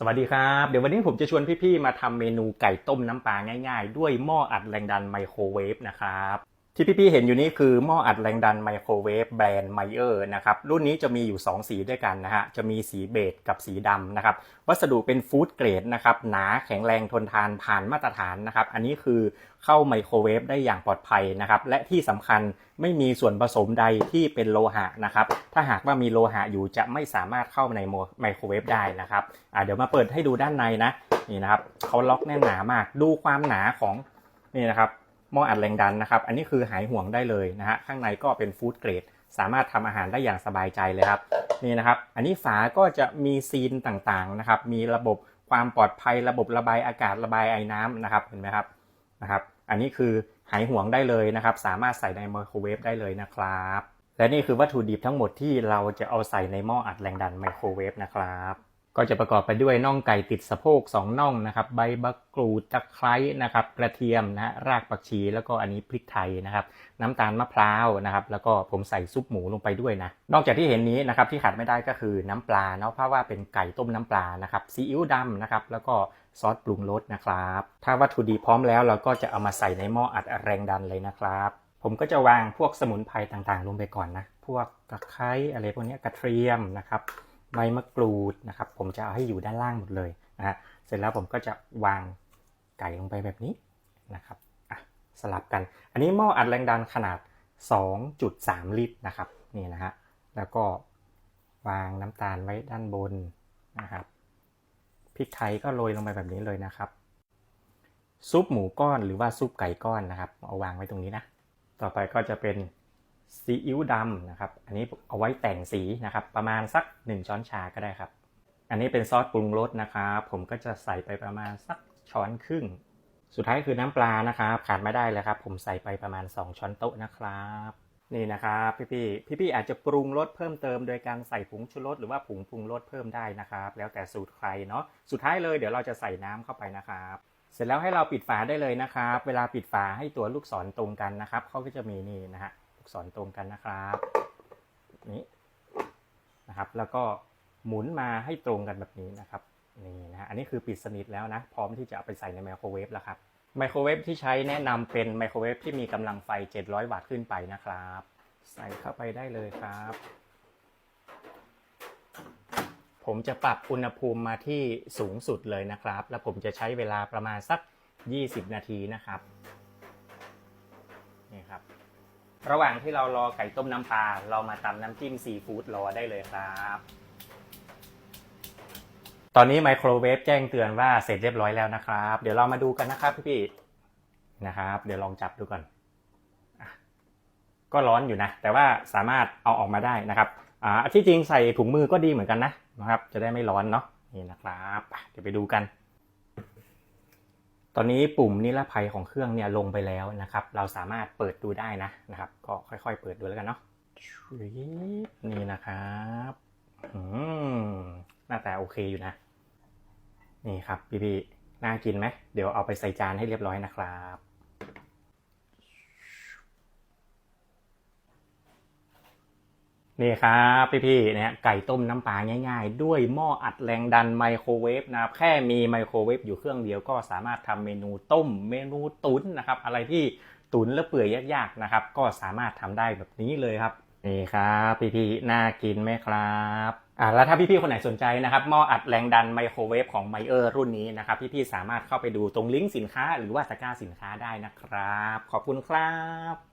สวัสดีครับ เดี๋ยววันนี้ผมจะชวนพี่ๆ มาทำเมนูไก่ต้มน้ำปลาง่ายๆ ด้วยหม้ออัดแรงดันไมโครเวฟนะครับ ที่พี่ๆเห็นอยู่นี่คือหม้ออัดแรงดันไมโครเวฟแบรนด์ไมเออร์นะครับรุ่นนี้จะมีอยู่ 2 สีด้วยกันนะฮะจะมีสีเบจกับสีดำนะครับวัสดุเป็นฟู้ดเกรดนะครับหนาแข็งแรงทนทานผ่านมาตรฐานนะครับอันนี้คือเข้าไมโครเวฟได้อย่างปลอดภัยนะครับและที่สำคัญไม่มีส่วนผสมใดที่เป็นโลหะนะครับถ้าหากว่ามีโลหะอยู่จะไม่สามารถเข้าในไมโครเวฟได้นะครับเดี๋ยวมาเปิดให้ดูด้านในนะนี่นะครับเขาล็อกแน่นหนามากดูความหนาของนี่นะครับ หม้ออัดแรงดันนะครับ อันนี้คือหายห่วงได้เลยนะฮะ ข้างในก็เป็นฟู้ดเกรด สามารถทำอาหารได้อย่างสบายใจเลยครับ นี่นะครับ อันนี้ฝาก็จะมีซีนต่างๆนะครับ มีระบบความปลอดภัย ระบบระบายอากาศ ระบายไอ้น้ำนะครับ เห็นไหมครับ นะครับ อันนี้คือหายห่วงได้เลยนะครับ สามารถใส่ในไมโครเวฟได้เลยนะครับ และนี่คือวัตถุดิบทั้งหมดที่เราจะเอาใส่ในหม้ออัดแรงดันไมโครเวฟนะครับ ก็จะประกอบไปด้วยน่องไก่ติดสะโพก2น่องนะครับ ใบมะกรูดตะไคร้นะครับ กระเทียมนะฮะรากผักชี แล้วก็อันนี้พริกไทยนะครับ น้ำตาลมะพร้าวนะครับ แล้วก็ผมใส่ซุปหมูลงไปด้วยนะ นอกจากที่เห็นนี้นะครับที่ขาดไม่ได้ก็คือน้ำปลาเนาะเพราะว่าเป็นไก่ต้มน้ำปลานะครับซีอิ๊วดำนะครับ แล้วก็ซอสปรุงรสนะครับ ถ้าวัตถุดิบพร้อมแล้วเราก็จะเอามาใส่ในหม้ออัดแรงดันเลยนะครับ ผมก็จะวางพวกสมุนไพรต่างๆ ลงไปก่อนนะ พวกตะไคร้อะไรพวกนี้กระเทียมนะครับ ใบมะกรูดนะครับ ผมจะเอาให้อยู่ด้านล่างหมดเลยนะฮะเสร็จแล้วผมก็จะวางไก่ลงไปแบบนี้นะครับอะสลับกัน อันนี้หม้ออัดแรงดันขนาด 2.3 ลิตรนะครับนี่นะฮะแล้วก็วางน้ำตาลไว้ด้านบนนะครับพริกไทยก็โรยลงไปแบบนี้เลยนะครับ ซุปหมูก้อนหรือว่าซุปไก่ก้อนนะครับ เอาวางไว้ตรงนี้นะ ต่อไปก็จะเป็น ซีอิ๊วดำนะครับ อันนี้เอาไว้แต่งสีนะครับ ประมาณสัก 1 ช้อนชาก็ได้ครับ อันนี้เป็นซอสปรุงรสนะครับ ผมก็จะใส่ไปประมาณสักช้อนครึ่ง สุดท้ายคือน้ำปลานะครับขาดไม่ได้เลยครับ ผมใส่ไปประมาณ 2 ช้อนโต๊ะนะครับ นี่นะครับพี่ๆพี่ๆอาจจะปรุงรสเพิ่มเติมโดยการใส่ผงชูรสหรือว่าผงปรุงรสเพิ่มได้นะครับ แล้วแต่สูตรใครเนาะ สุดท้ายเลยเดี๋ยวเราจะใส่น้ำเข้าไปนะครับเสร็จแล้วให้เราปิดฝาได้เลยนะครับ เวลาปิดฝาให้ตัวลูกศรตรงกันนะครับเขาก็จะมีนี่นะฮะ ลูกศรตรงกันนะครับนี่นะครับ แล้วก็หมุนมาให้ตรงกันแบบนี้นะครับนี่นะฮะอันนี้คือปิดสนิทแล้วนะ พร้อมที่จะเอาไปใส่ในไมโครเวฟแล้วครับไมโครเวฟที่ใช้แนะนำเป็นไมโครเวฟที่มีกำลังไฟ 700 วัตต์ขึ้นไปนะครับ ใส่เข้าไปได้เลยครับ ผมจะปรับอุณหภูมิมาที่สูงสุดเลยนะครับ แล้วผมจะใช้เวลาประมาณสัก 20 นาทีนะครับนี่ครับ ระหว่างที่เรารอไก่ต้มน้ำปลาเรามาตำน้ำจิ้มซีฟู้ดรอได้เลยครับ ตอนนี้ไมโครเวฟแจ้งเตือนว่าเสร็จเรียบร้อยแล้วนะครับ เดี๋ยวเรามาดูกันนะครับพี่ๆนะครับ เดี๋ยวลองจับดูก่อนก็ร้อนอยู่นะ แต่ว่าสามารถเอาออกมาได้นะครับอ่าที่จริงใส่ถุงมือก็ดีเหมือนกันนะนะครับ จะได้ไม่ร้อนเนาะนี่นะครับ เดี๋ยวไปดูกัน ตอนนี้ปุ่มนิรภัยของเครื่องเนี่ยลงไปแล้วนะครับ เราสามารถเปิดดูได้นะนะครับ ก็ค่อยๆ เปิดดูแล้วกันเนาะนี่นะครับอืมหน้าตาโอเคอยู่นะ นี่ครับพี่ๆน่ากินไหมเดี๋ยวเอาไปใส่จานให้เรียบร้อยนะครับ นี่ครับพี่ๆเนี่ยไก่ต้มน้ำปลาง่าย ๆ ด้วยหม้ออัดแรงดันไมโครเวฟนะครับแค่มีไมโครเวฟอยู่เครื่องเดียวก็สามารถทำเมนูต้มเมนูตุ๋นนะครับอะไรที่ตุ๋นและเปื่อยยากๆนะครับ ก็สามารถทำได้แบบนี้เลยครับนี่ครับพี่ๆน่ากินไหมครับอ่าแล้วถ้าพี่ๆคนไหนสนใจนะครับหม้ออัดแรงดันไมโครเวฟของไมเออร์รุ่นนี้นะครับพี่ๆสามารถเข้าไปดูตรงลิงก์สินค้า หรือว่าตะกร้าสินค้าได้นะครับ ขอบคุณครับ